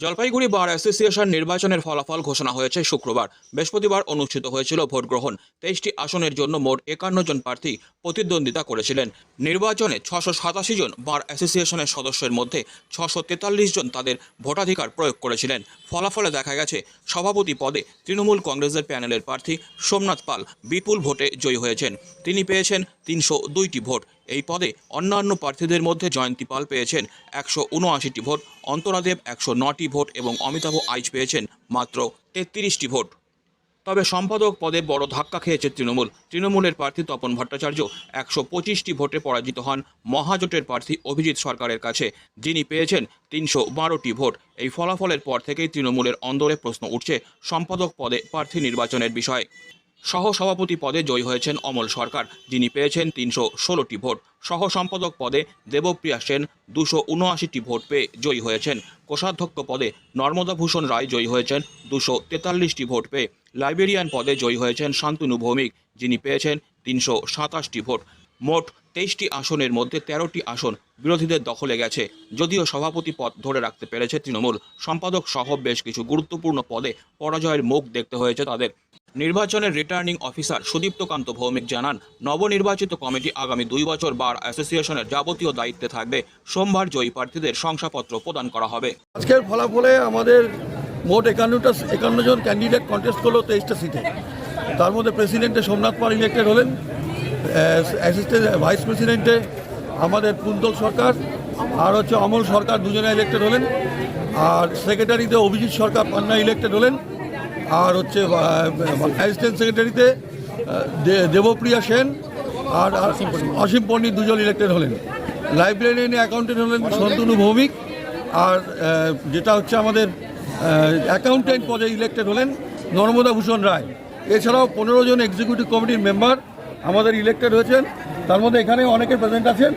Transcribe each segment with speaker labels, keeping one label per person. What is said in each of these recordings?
Speaker 1: Jalpaiguri bar association নির্বাচনের ফলাফল ঘোষণা হয়েছে শুক্রবার। বৃহস্পতিবার অনুষ্ঠিত হয়েছিল ভোট গ্রহণ। তেইশটি আসনের জন্য মোট একান্ন জন প্রার্থী প্রতিদ্বন্দ্বিতা করেছিলেন। নির্বাচনে ছশো সাতাশি জন বার অ্যাসোসিয়েশনের সদস্যের মধ্যে ছশো তেতাল্লিশ জন তাদের ভোটাধিকার প্রয়োগ করেছিলেন। ফলাফলে দেখা গেছে, সভাপতি পদে তৃণমূল কংগ্রেসের প্যানেলের প্রার্থী সোমনাথ পাল বিপুল ভোটে জয়ী হয়েছেন। তিনি পেয়েছেন তিনশো দুইটি ভোট। এই পদে অন্যান্য প্রার্থীদের মধ্যে জয়ন্তী পাল পেয়েছেন একশো উনআশিটি ভোট, অন্তরাদেব একশো নটি ভোট এবং অমিতাভ আইচ পেয়েছেন মাত্র তেত্রিশটি ভোট। তবে সম্পাদক পদে বড় ধাক্কা খেয়েছে তৃণমূল। তৃণমূলের প্রার্থী তপন ভট্টাচার্য একশো পঁচিশটি ভোটে পরাজিত হন মহাজোটের প্রার্থী অভিজিৎ সরকারের কাছে। যিনি পেয়েছেন তিনশো বারোটি ভোট। এই ফলাফলের পর থেকেই তৃণমূলের অন্দরে প্রশ্ন উঠছে সম্পাদক পদে প্রার্থী নির্বাচনের বিষয়ে। সহ সভাপতি পদে জয়ী হয়েছেন অমল সরকার। যিনি পেয়েছেন তিনশো ষোলোটি ভোট। সহ সম্পাদক পদে দেবপ্রিয়া সেন দুশো উনআশিটি ভোট পেয়ে জয়ী হয়েছেন। কোষাধ্যক্ষ পদে নর্মদা ভূষণ রায় জয়ী হয়েছেন দুশো তেতাল্লিশটি ভোট পেয়ে। লাইব্রেরিয়ান পদে জয়ী হয়েছেন শান্তনু ভৌমিক, যিনি পেয়েছেন তিনশো সাতাশটি ভোট। মোট তেইশটি আসনের মধ্যে তেরোটি আসন বিরোধীদের দখলে গেছে। যদিও সভাপতি পদ ধরে রাখতে পেরেছে তৃণমূল। সম্পাদক সহ বেশ কিছু গুরুত্বপূর্ণ পদে পরাজয়ের মুখ দেখতে হয়েছে তাদের। নির্বাচনের রিটার্নিং অফিসার সুদীপ্তকান্ত ভৌমিক জানান, নবনির্বাচিত কমিটি আগামী দুই বছর বার অ্যাসোসিয়েশনের যাবতীয় দায়িত্বে থাকবে। সোমবার জয়ী প্রার্থীদের শংসাপত্র প্রদান করা হবে।
Speaker 2: আজকের ফলাফলে আমাদের মোট একান্নটা, একান্ন জন ক্যান্ডিডেট কন্টেস্ট করল তেইশটা সিটে তার মধ্যে প্রেসিডেন্টে সোমনাথ পাল ইলেক্টেড হলেন অ্যাসিস্ট্যান্ট ভাইস প্রেসিডেন্টে আমাদের কুন্তল সরকার, আর হচ্ছে অমল সরকার দুজনে ইলেক্টেড হলেন, আর সেক্রেটারিতে অভিজিৎ সরকার পান্না ইলেক্টেড হলেন। আর হচ্ছে অ্যাসিস্ট্যান্ট সেক্রেটারিতে দেবপ্রিয়া সেন আর আর অসীম পণ্ডিত। দুজন ইলেক্টেড হলেন। লাইব্রেরিয়ানে অ্যাকাউন্টেন্ট হলেন শান্তনু ভৌমিক আর যেটা হচ্ছে আমাদের অ্যাকাউন্টেন্ট পদে ইলেক্টেড হলেন নর্মদা ভূষণ রায়। এছাড়াও পনেরো জন এক্সিকিউটিভ কমিটির মেম্বার আমাদের ইলেক্টেড হয়েছেন। তার মধ্যে এখানে অনেকে প্রেজেন্ট আছেন।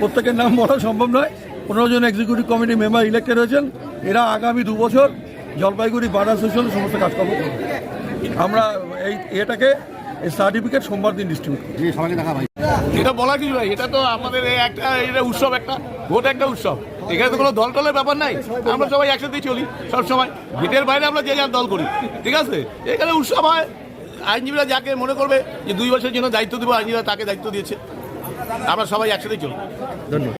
Speaker 2: প্রত্যেকের নাম বলা সম্ভব নয়। পনেরো জন এক্সিকিউটিভ কমিটির মেম্বার ইলেক্টেড হয়েছেন। এরা আগামী দু বছর জলপাইগুড়ি বার অ্যাসোসিয়েশনের সমস্ত কাজকর্ম করবে। আমরা এই এটাকে এই সার্টিফিকেট সোমবার দিন ডিস্ট্রিবিউট করব।
Speaker 3: এটা বলা কিছু নাই এটা তো আমাদের একটা এটা উৎসব একটা ভোট একটা উৎসব। এখানে তো কোনো দল টলের ব্যাপার নাই আমরা সবাই একসাথেই চলি সবসময়। গেটের বাইরে আমরা যে যার দল করি ঠিক আছে? এখানে উৎসব হয় আইনজীবীরা যাকে মনে করবে যে দুই বছরের জন্য দায়িত্ব দেবো আইনজীবীরা তাকে দায়িত্ব দিয়েছে। আমরা সবাই একসাথেই চলি। ধন্যবাদ।